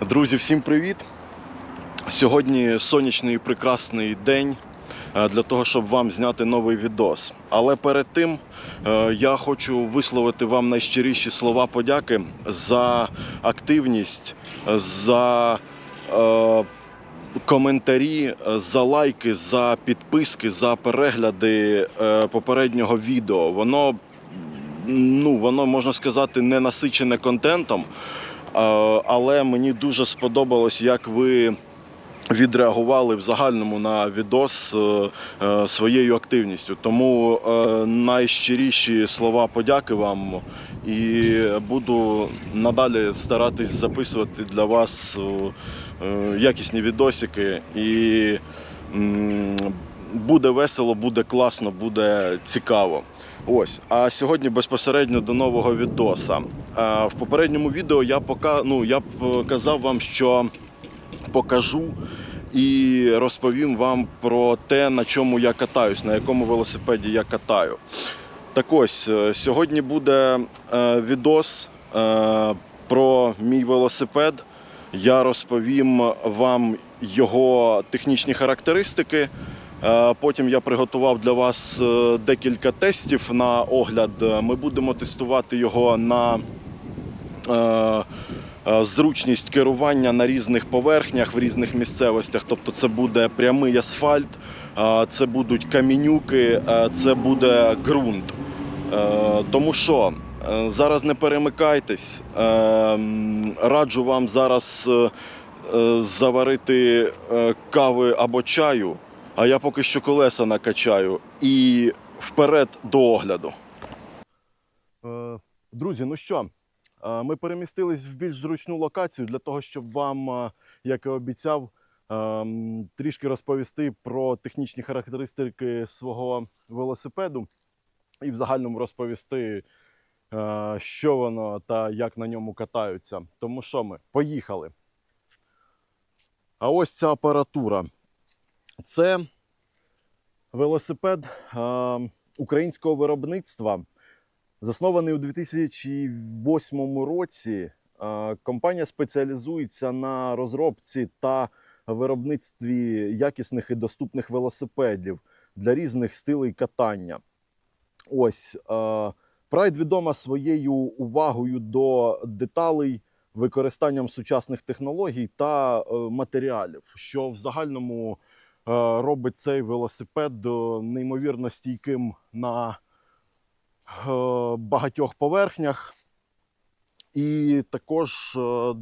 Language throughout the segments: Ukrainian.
Друзі, всім привіт! Сьогодні сонячний і прекрасний день е, для того, щоб вам зняти новий відос. Але перед тим е, я хочу висловити вам найщиріші слова подяки за активність, за е, коментарі, за лайки, за підписки, за перегляди попереднього відео. Воно, ну, воно можна сказати, не насичене контентом. Е, але мені дуже сподобалось, як ви відреагували в загальному на відос е, е, своєю активністю. Тому найщиріші слова подяки вам і буду надалі старатись записувати для вас якісні відосики. І буде весело, буде класно, буде цікаво. Ось, а сьогодні безпосередньо до нового відоса. В попередньому відео я пока, ну, я показав вам, що покажу і розповім вам про те, на чому я катаюсь, на якому велосипеді я катаю. Так ось, е, сьогодні буде е, відос е, про мій велосипед. Я розповім вам його технічні характеристики. Е, Потім я приготував для вас е, декілька тестів на огляд. Е, Ми будемо тестувати його на зручність керування на різних поверхнях в різних місцевостях. Тобто, це буде прямий асфальт, це будуть камінюки, це буде ґрунт. Тому що зараз не перемикайтесь. Раджу вам зараз заварити кави або чаю. А я поки що колеса накачаю і вперед до огляду. Е, Друзі, ну що, е, ми перемістились в більш зручну локацію для того, щоб вам, е, як і обіцяв, е, трішки розповісти про технічні характеристики свого велосипеду і в загальному розповісти, що воно та як на ньому катаються. Тому що ми поїхали. А ось ця апаратура. Це велосипед українського виробництва, заснований у 2008 році. Компанія спеціалізується на розробці та виробництві якісних і доступних велосипедів для різних стилей катання. Ось Pride відома своєю увагою до деталей, використанням сучасних технологій та е, матеріалів, що в загальному робить цей велосипед е, неймовірно стійким на е, багатьох поверхнях. І також е,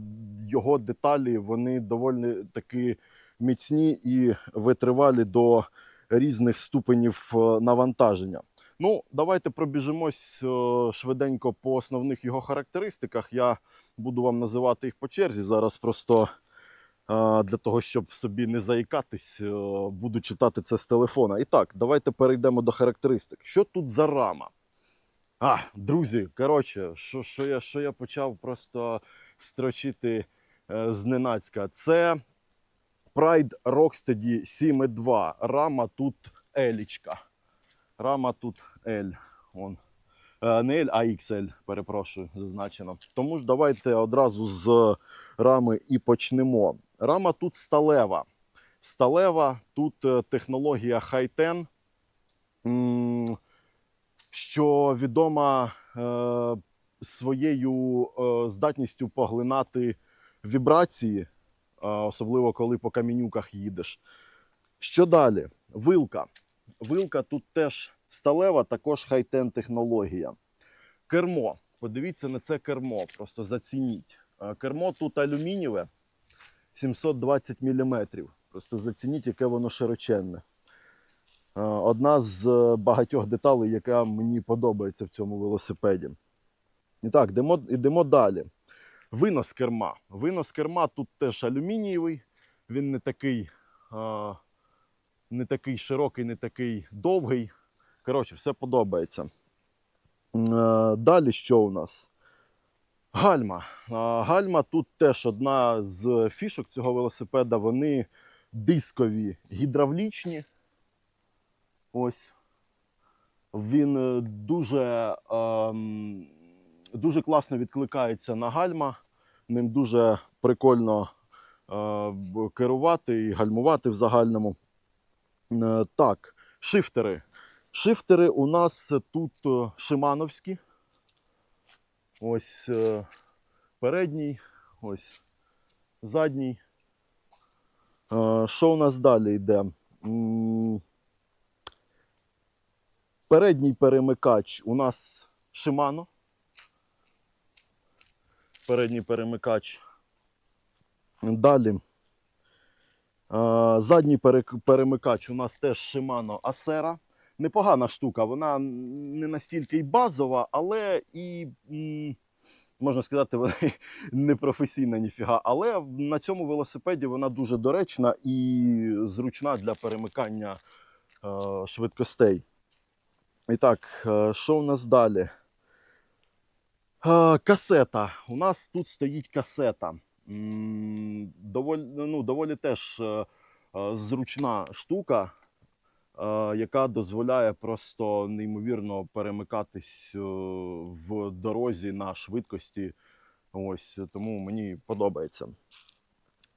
його деталі вони доволі таки міцні і витривалі до різних ступенів е, навантаження. Ну, давайте пробіжимось е, швиденько по основних його характеристиках. Я буду вам називати їх по черзі. Зараз просто е, для того, щоб собі не заїкатись, е, буду читати це з телефона. І так, давайте перейдемо до характеристик. Що тут за рама? А, друзі, коротше, що, що, я, що я почав просто строчити е, зненацька. Це Pride Rocksteady 7.2. Рама тут елічка. Рама тут L. Вон. Е, Не L, а XL, перепрошую, зазначено. Тому ж давайте одразу з рами і почнемо. Рама тут сталева. Сталева, тут е, технологія Hi-Ten, що відома е, своєю е, здатністю поглинати вібрації, особливо коли по камінюках їдеш. Що далі? Вилка. Вилка тут теж сталева, також хай-тен технологія. Кермо. Подивіться на це кермо, просто зацініть. Кермо тут алюмінієве 720 мм. Просто зацініть, яке воно широченне. Е, Одна з е, багатьох деталей, яка мені подобається в цьому велосипеді. І так, йдемо, йдемо далі. Винос керма. Винос керма тут теж алюмінієвий, він не такий. е, не такий широкий, не такий довгий. Коротше, все подобається. Далі що у нас? Гальма. Гальма тут теж одна з фішок цього велосипеда. Вони дискові гідравлічні. Ось. Він е, дуже, ем, дуже класно відкликається на гальма, Ним дуже прикольно е, керувати і гальмувати в загальному. Е, так, шифтери. Шифтери у нас тут е, шимановські. Ось е, передній, ось задній. Е, Що у нас далі йде? Передній перемикач у нас Shimano. Передній перемикач. Далі. е, Задній перемикач у нас теж Shimano Acera. Непогана штука, вона не настільки й базова, але і, можна сказати, вона не ніфіга. Але на цьому велосипеді вона дуже доречна і зручна для перемикання е, швидкостей. І так, е, що у нас далі? Е, Касета. У нас тут стоїть касета. Доволі, ну, доволі теж зручна штука, яка дозволяє просто неймовірно перемикатись е, в дорозі на швидкості. Ось тому мені подобається.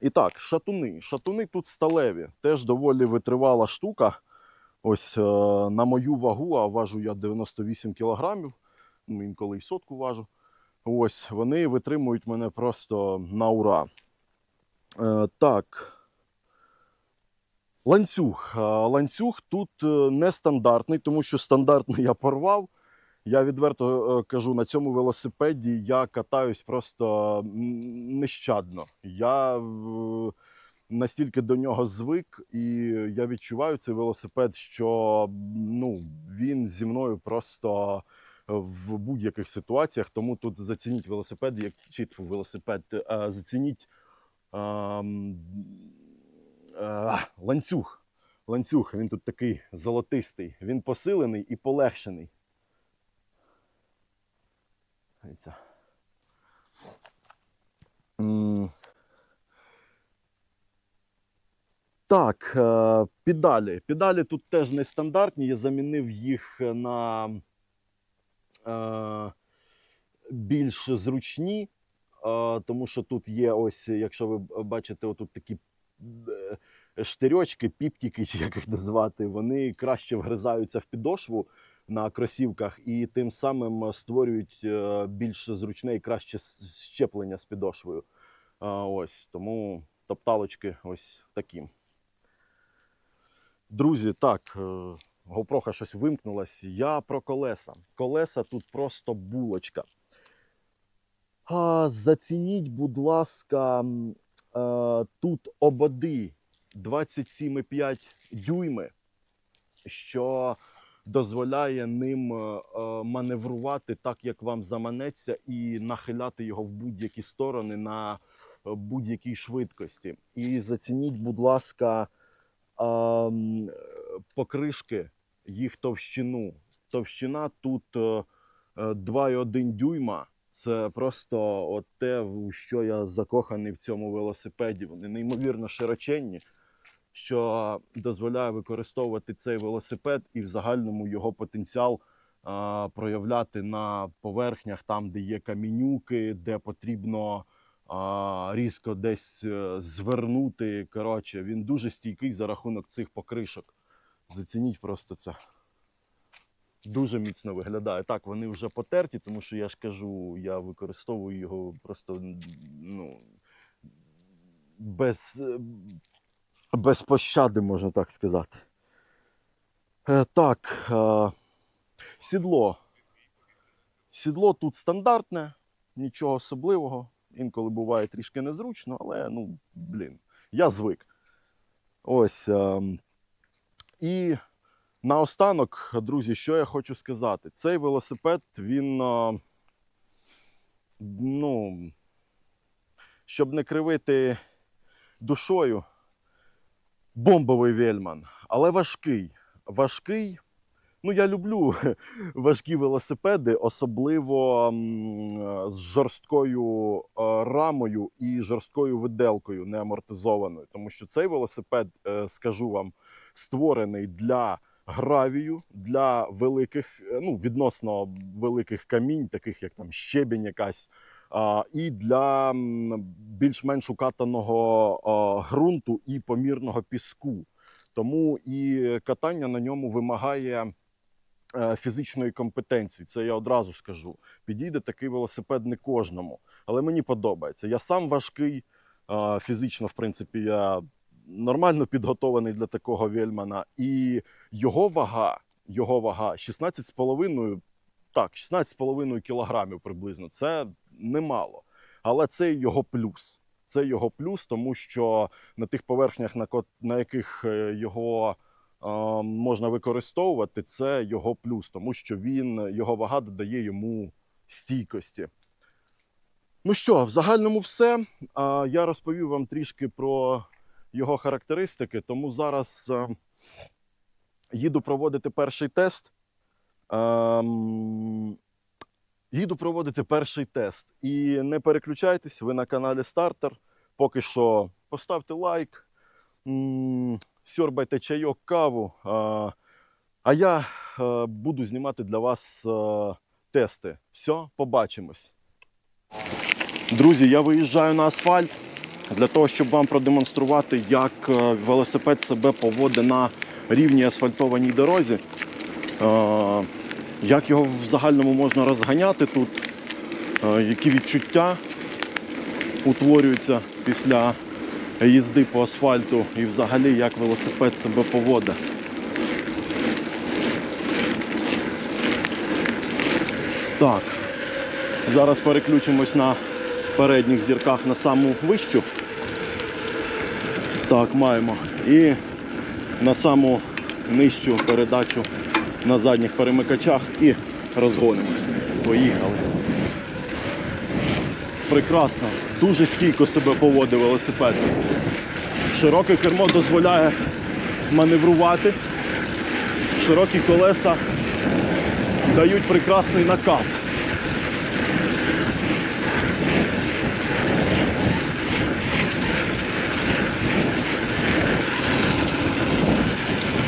І так, шатуни. Шатуни тут сталеві. Теж доволі витривала штука. Ось е, на мою вагу, а важу я 98 кілограмів, ну, інколи й сотку важу. Ось вони витримують мене просто на ура. Е, так. Ланцюг. Е, Ланцюг тут е, нестандартний, тому що стандартний я порвав. Я відверто е, кажу, на цьому велосипеді я катаюсь просто нещадно. Я настільки до нього звик, і я відчуваю цей велосипед, що ну, він зі мною просто в будь-яких ситуаціях. Тому тут зацініть велосипед, як тьфу, велосипед, зацініть е, ланцюг. Ланцюг, він тут такий золотистий, він посилений і полегшений. Так, е, педалі. Педалі тут теж нестандартні. Я замінив їх на е, більш зручні, тому що тут є ось, якщо ви бачите, отут такі штирьочки, піптики, чи як їх назвати, вони краще вгризаються в підошву на кросівках і тим самим створюють е, більш зручне і краще щеплення з підошвою. Ось тому топталочки ось такі. Друзі, так, е, GoPro щось вимкнулась. Я про колеса. Колеса тут просто булочка. А, зацініть, будь ласка, е, тут ободи 27,5 дюйми, що дозволяє ним е, е, маневрувати так, як вам заманеться, і нахиляти його в будь-які сторони на е, будь-якій швидкості. І зацініть, будь ласка, покришки, їх товщину. Товщина тут е, е, 2,1 дюйма. Це просто от те, що я закоханий в цьому велосипеді. Вони неймовірно широченні, що дозволяє використовувати цей велосипед і в загальному його потенціал а, проявляти на поверхнях, там, де є камінюки, де потрібно а, різко десь е, звернути. Коротше, він дуже стійкий за рахунок цих покришок. Зацініть просто це. Дуже міцно виглядає. Так, вони вже потерті, тому що я ж кажу, я використовую його просто ну, без, е, без пощади, можна так сказати. Е, так, е, сідло. Сідло тут стандартне, нічого особливого. Інколи буває трішки незручно, але ну, блін, я звик. Ось. ем, і наостанок, друзі, що я хочу сказати? Цей велосипед, він. е, Ну, щоб не кривити душою, бомбовий вельман, але важкий. Важкий. Ну, я люблю важкі велосипеди, особливо з жорсткою е, рамою і жорсткою виделкою неамортизованою. Тому що цей велосипед, е, скажу вам, створений для гравію, для великих, е, ну, відносно великих камінь, таких як там щебінь якась. І для більш-менш укатаного ґрунту і помірного піску. Тому і катання на ньому вимагає е, фізичної компетенції. Це я одразу скажу. Підійде такий велосипед не кожному, але мені подобається. Я сам важкий, е, фізично, в принципі, я нормально підготований для такого вельмана. І його вага, його вага 16,5, так, 16,5 кілограмів приблизно. Це немало. Але це його плюс. Це його плюс, тому що на тих поверхнях, на, на яких е, його е, можна використовувати, це його плюс, тому що він, його вага додає йому стійкості. Ну що, в загальному все. А, Я розповів вам трішки про його характеристики, тому зараз е, їду проводити перший тест. Їду проводити перший тест. І не переключайтесь, ви на каналі Стартер. Поки що поставте лайк, сьорбайте чайок, каву. А, а я е, буду знімати для вас е, тести. Все, побачимось. Друзі, я виїжджаю на асфальт для того, щоб вам продемонструвати, як е, велосипед себе поводить на рівній асфальтованій дорозі. Як його в загальному можна розганяти тут, е, які відчуття утворюються після їзди по асфальту і взагалі як велосипед себе поводить. Так, зараз переключимось на передніх зірках на саму вищу. Так, маємо. І на саму нижчу передачу на задніх перемикачах і розгонимось. Поїхали. Прекрасно. Дуже стійко себе поводить велосипед. Широке кермо дозволяє маневрувати. Широкі колеса дають прекрасний накат.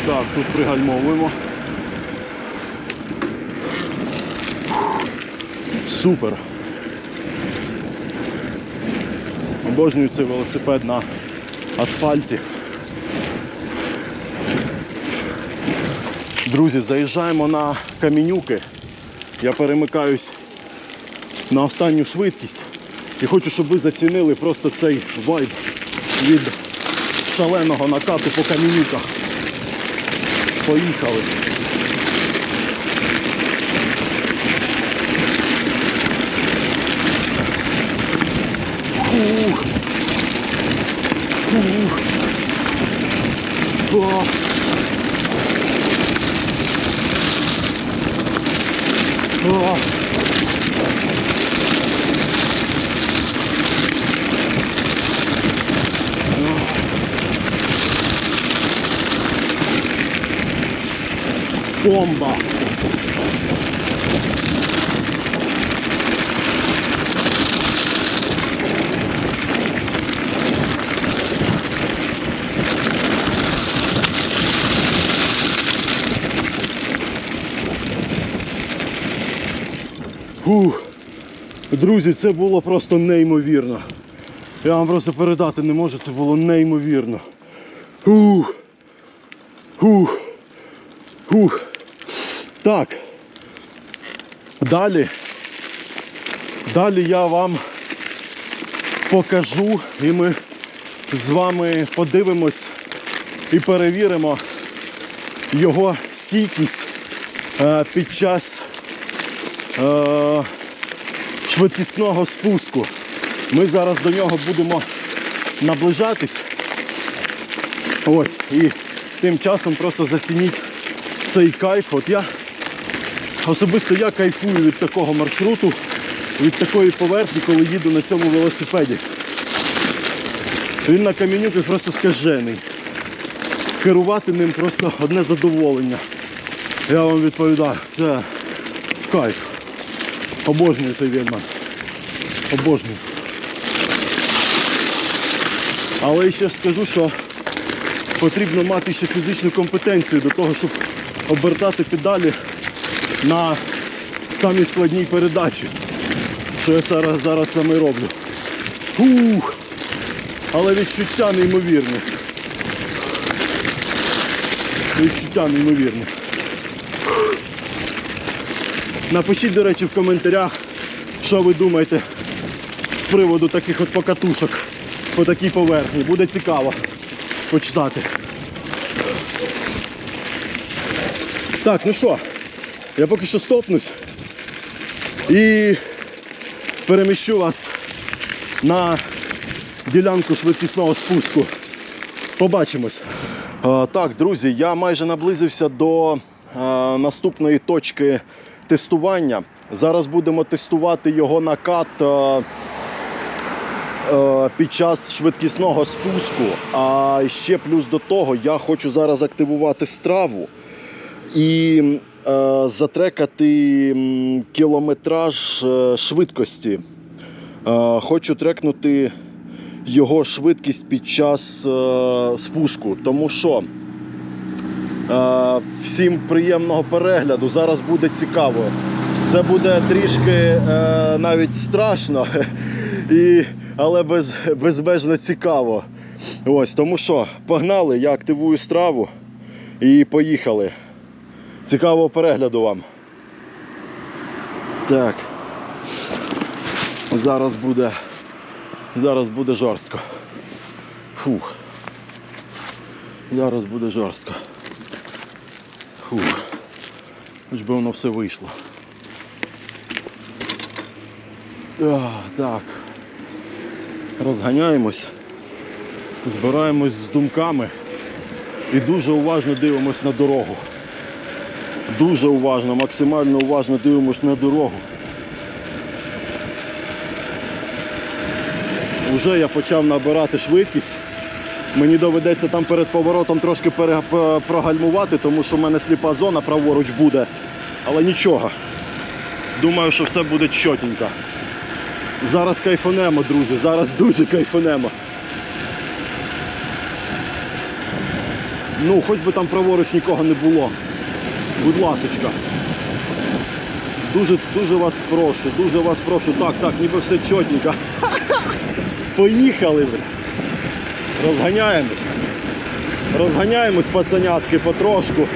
Так, тут пригальмовуємо. Супер. Обожнюю цей велосипед на асфальті. Друзі, заїжджаємо на камінюки. Я перемикаюсь на останню швидкість і хочу, щоб ви зацінили просто цей вайб від шаленого накату по камінюках. Поїхали. Ух. Ух. О. О. Бомба! Фух. Друзі, це було просто неймовірно. Я вам просто передати не можу, це було неймовірно. Фух. Фух. Фух. Так. Далі. Далі я вам покажу і ми з вами подивимось і перевіримо його стійкість е, під час е, швидкісного спуску. Ми зараз до нього будемо наближатись. Ось. І тим часом просто зацініть цей кайф. От я особисто я кайфую від такого маршруту, від такої поверхні, коли їду на цьому велосипеді. Він на камінюках просто скажений. Керувати ним просто одне задоволення. Я вам відповідаю, це кайф. Обожнюю цей вельман. Обожнюю. Але ще скажу, що потрібно мати ще фізичну компетенцію до того, щоб обертати педалі на самій складній передачі. що я зараз, зараз саме роблю. Фух. Але відчуття неймовірне. Відчуття неймовірне. Напишіть, до речі, в коментарях, що ви думаєте з приводу таких от покатушок по такій поверхні. Буде цікаво почитати. Так, ну що, я поки що стопнусь і переміщу вас на ділянку швидкісного спуску. Побачимось. А, так, друзі, я майже наблизився до а, наступної точки тестування. Зараз будемо тестувати його накат а, а, під час швидкісного спуску. А ще плюс до того, я хочу зараз активувати страву і е, затрекати кілометраж е, швидкості. Е, хочу трекнути його швидкість під час е, спуску, тому що е, всім приємного перегляду. Зараз буде цікаво. Це буде трішки е, навіть страшно, і, але без, безмежно цікаво. Ось, тому що погнали, я активую страву і поїхали. Цікавого перегляду вам. Так. Зараз буде. Зараз буде жорстко. Фух. Зараз буде жорстко. Фух. Хоч би воно все вийшло. А, так. Розганяємось. Збираємось з думками і дуже уважно дивимось на дорогу. Дуже уважно, максимально уважно дивимось на дорогу. Вже я почав набирати швидкість. Мені доведеться там перед поворотом трошки прогальмувати, тому що в мене сліпа зона праворуч буде. Але нічого. Думаю, що все буде чотенько. Зараз кайфанемо, друзі. Зараз дуже кайфанемо. Ну, хоч би там праворуч нікого не було. Будь ласочка. Дуже, дуже вас прошу, дуже вас прошу. Так, так, ніби все чотенько. Поїхали. Розганяємось. Розганяємось, пацанятки, потрошку.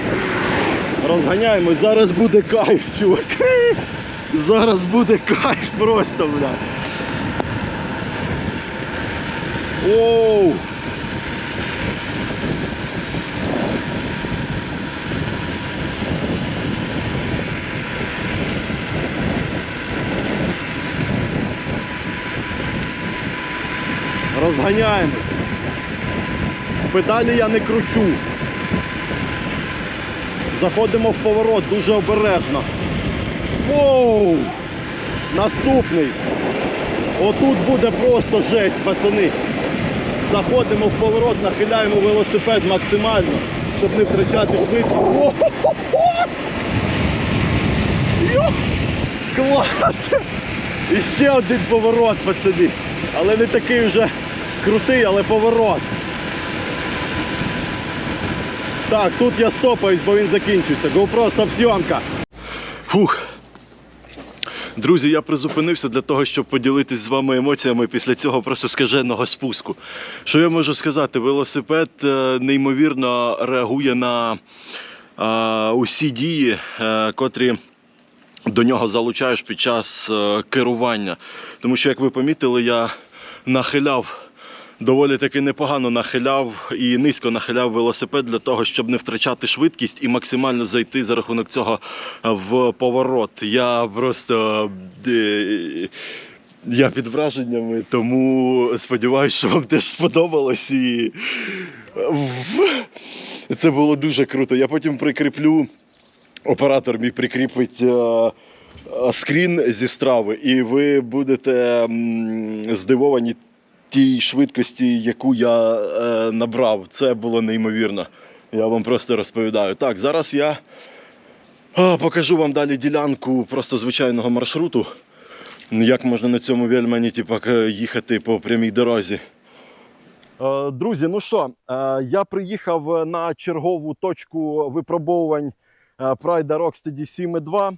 Розганяємось. Зараз буде кайф, чуваки. Зараз буде кайф просто, бля. Оу! Розганяємось. Педалі я не кручу. Заходимо в поворот дуже обережно. Воу! Наступний. Отут буде просто жесть, пацани. Заходимо в поворот, нахиляємо велосипед максимально, щоб не втрачати швидкість. Клас! І ще один поворот, пацани. Але не такий вже крутий, але поворот. Так, тут я стопаюсь, бо він закінчується. GoPro, стоп зйомка. Фух. Друзі, я призупинився для того, щоб поділитись з вами емоціями після цього просто скаженого спуску. Що я можу сказати? Велосипед е, неймовірно реагує на е, усі дії, е, котрі до нього залучаєш під час е, керування. Тому що, як ви помітили, я нахиляв. Доволі таки непогано нахиляв і низько нахиляв велосипед для того, щоб не втрачати швидкість і максимально зайти за рахунок цього е, в поворот. Я просто е, я під враженнями, тому сподіваюся, що вам теж сподобалось. І це було дуже круто. Я потім прикріплю оператор мій прикріпить е, е, скрін зі страви, і ви будете здивовані тій швидкості, яку я е, набрав. Це було неймовірно. Я вам просто розповідаю. Так, зараз я покажу вам далі ділянку просто звичайного маршруту. Як можна на цьому вельмані типу, їхати по прямій дорозі. Е, Друзі, ну що, е, я приїхав на чергову точку випробовувань е, Pride Rocksteady 7.2.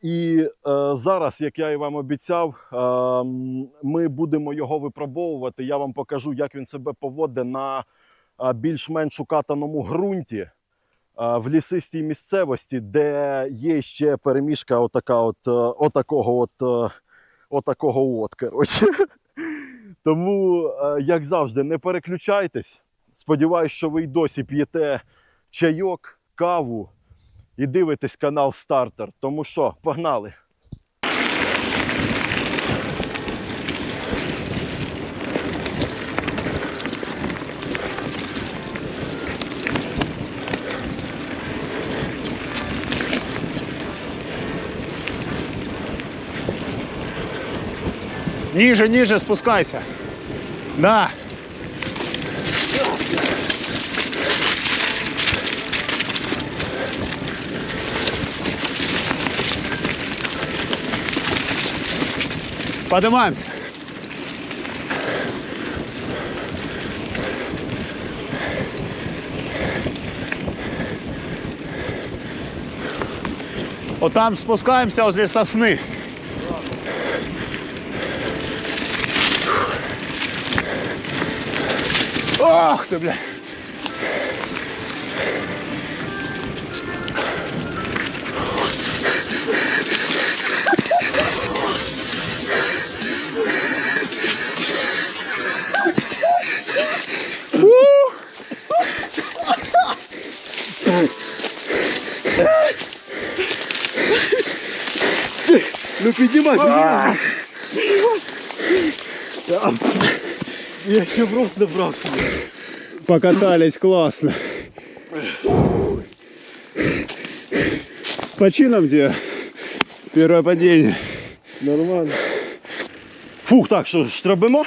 і е, зараз, як я і вам обіцяв, е, ми будемо його випробовувати. Я вам покажу, як він себе поводить на е, більш-менш укатаному ґрунті е, в лісистій місцевості, де є ще переміжка отака от, е, отакого от, е, отакого от, коротше. Тому, як завжди, не переключайтесь. Сподіваюсь, що ви й досі п'єте чайок, каву і дивитесь канал Стартер. Тому що, погнали! Ниже, ниже спускайся. Да. Поднимаемся. Вот там спускаемся возле сосны. Ах ты, бля. Ну піднімай, піднімай! Я ще в рот набрав собі. Покатались классно. С почином где первое падение. Нормально. Фух, так, що штрабимо?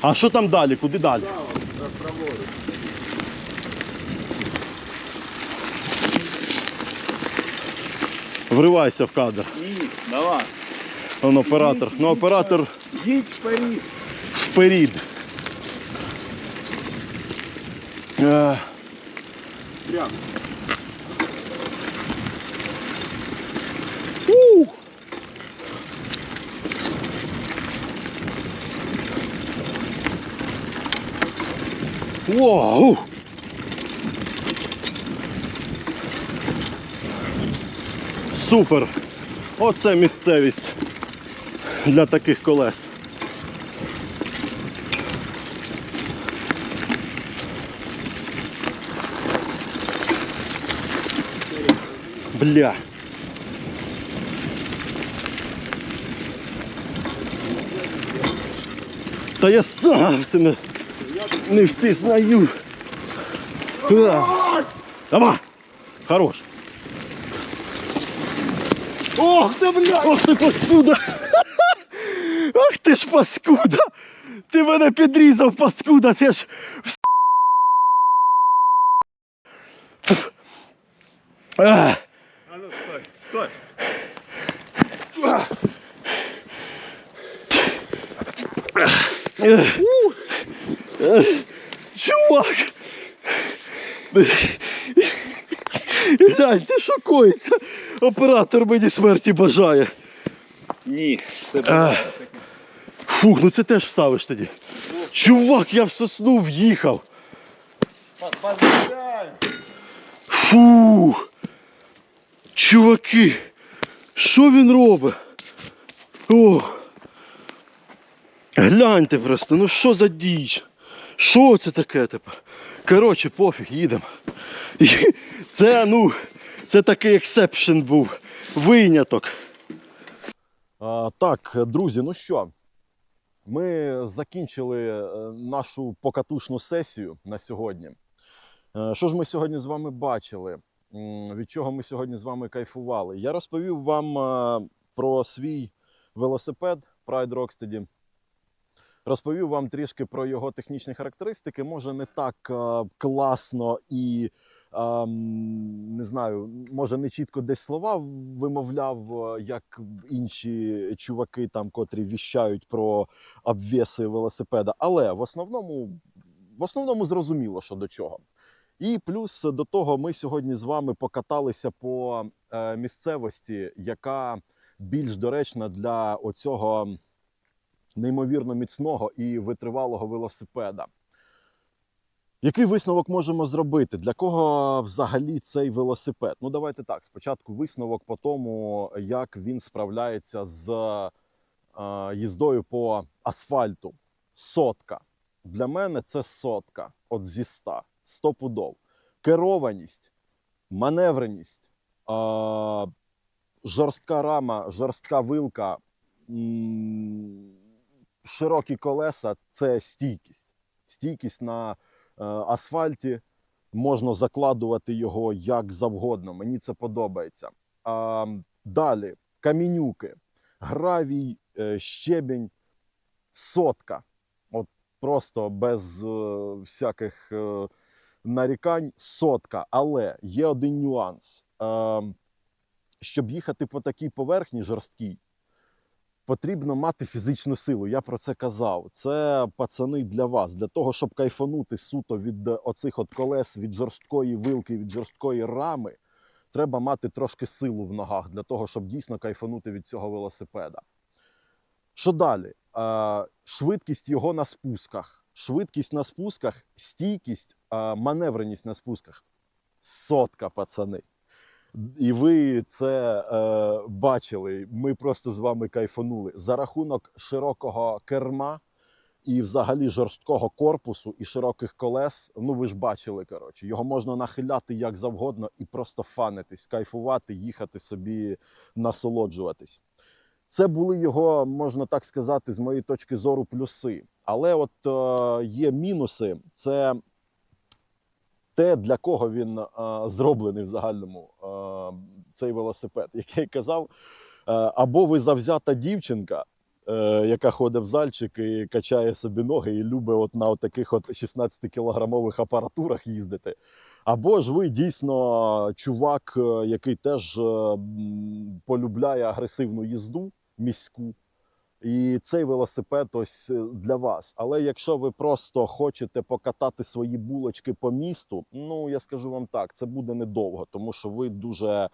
А що там далі? Куди далі? Вривайся в кадр. Давай. Он оператор. Ну, оператор Идите вперед. вперед. Е, Прям. Ух. Вау! Супер! Оце місцевість для таких колес. Бля. Та я сам себе не впізнаю. Давай! Хорош. Ох ти, бля! Ох ти паскуда! Ах ти ж паскуда! Ти мене підрізав, паскуда, ти ж. А. Ну стой, стой. Чувак! Глянь, ти шокується. Оператор мені смерті бажає. Ні, це А. Фух, ну це теж вставиш тоді. Чувак, я в сосну в'їхав. Фух. Чуваки, що він робить? О. Гляньте просто, ну що за діч? Що це таке тепер? Коротше, пофіг, їдемо. І Це, ну, це такий ексепшн був. Виняток. А, так, друзі, ну що? Ми закінчили е, нашу покатушну сесію на сьогодні. Е, Що ж ми сьогодні з вами бачили? Від чого ми сьогодні з вами кайфували? Я розповів вам е, про свій велосипед Pride Rocksteady. Розповів вам трішки про його технічні характеристики. Може, не так класно і не знаю, може не чітко десь слова вимовляв, е, як інші чуваки, там, котрі віщають про обвеси велосипеда. Але в основному, в основному зрозуміло, що до чого. І плюс до того, ми сьогодні з вами покаталися по е, місцевості, яка більш доречна для оцього неймовірно міцного і витривалого велосипеда. Який висновок можемо зробити? Для кого взагалі цей велосипед? Ну, давайте так. Спочатку висновок по тому, як він справляється з е, їздою по асфальту. Сотка. Для мене це сотка. От зі ста. Сто пудов. Керованість, маневреність, е, жорстка рама, жорстка вилка, м, широкі колеса це стійкість. Стійкість на асфальті. Можна закладувати його як завгодно. Мені це подобається. А, далі камінюки, гравій, е, щебінь, сотка. От просто без е, всяких е, нарікань сотка. Але є один нюанс. Е, щоб їхати по такій поверхні жорсткій, потрібно мати фізичну силу. Я про це казав. Це пацани для вас, для того, щоб кайфанути суто від е, оцих от колес, від жорсткої вилки, від жорсткої рами. Треба мати трошки силу в ногах для того, щоб дійсно кайфанути від цього велосипеда. Що далі? Е, швидкість його на спусках. Швидкість на спусках, стійкість, е, маневреність на спусках. Сотка, пацани. І ви це е, бачили. Ми просто з вами кайфанули за рахунок широкого керма і взагалі жорсткого корпусу і широких колес. Ну ви ж бачили, коротше, його можна нахиляти як завгодно і просто фанитись, кайфувати, їхати собі, насолоджуватись. Це були його, можна так сказати, з моєї точки зору, плюси. Але от е, є мінуси. Це те, для кого він е, зроблений в загальному е, цей велосипед. Як я й казав, е, або ви завзята дівчинка, яка ходить в зальчик і качає собі ноги і любить от на таких от 16-кілограмових апаратурах їздити. Або ж ви дійсно чувак, який теж полюбляє агресивну їзду міську. І цей велосипед ось е, для вас. Але якщо ви просто хочете покатати свої булочки по місту, ну я скажу вам так, це буде недовго, тому що ви дуже е,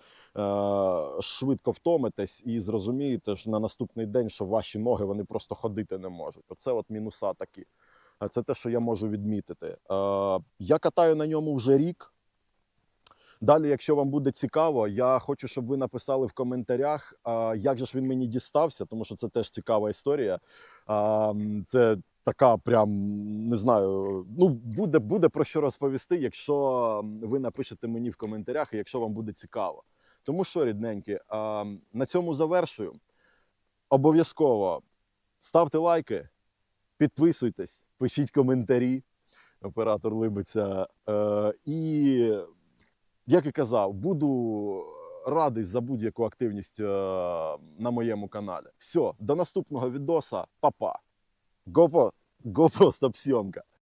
швидко втомитесь і зрозумієте ж на наступний день, що ваші ноги вони просто ходити не можуть. Оце от мінуса такі. А Це те, що я можу відмітити. Е, я катаю на ньому вже рік. Далі, якщо вам буде цікаво, я хочу, щоб ви написали в коментарях, як же ж він мені дістався, тому що це теж цікава історія. Це така, прям не знаю. Ну буде, буде про що розповісти, якщо ви напишете мені в коментарях, і якщо вам буде цікаво. Тому що, рідненькі, на цьому завершую. Обов'язково ставте лайки, підписуйтесь, пишіть коментарі. Оператор либиться. Е, і як і казав, буду радий за будь-яку активність е, на моєму каналі. Все, до наступного відоса, Па-па. GoPro, GoPro стоп-сйомка.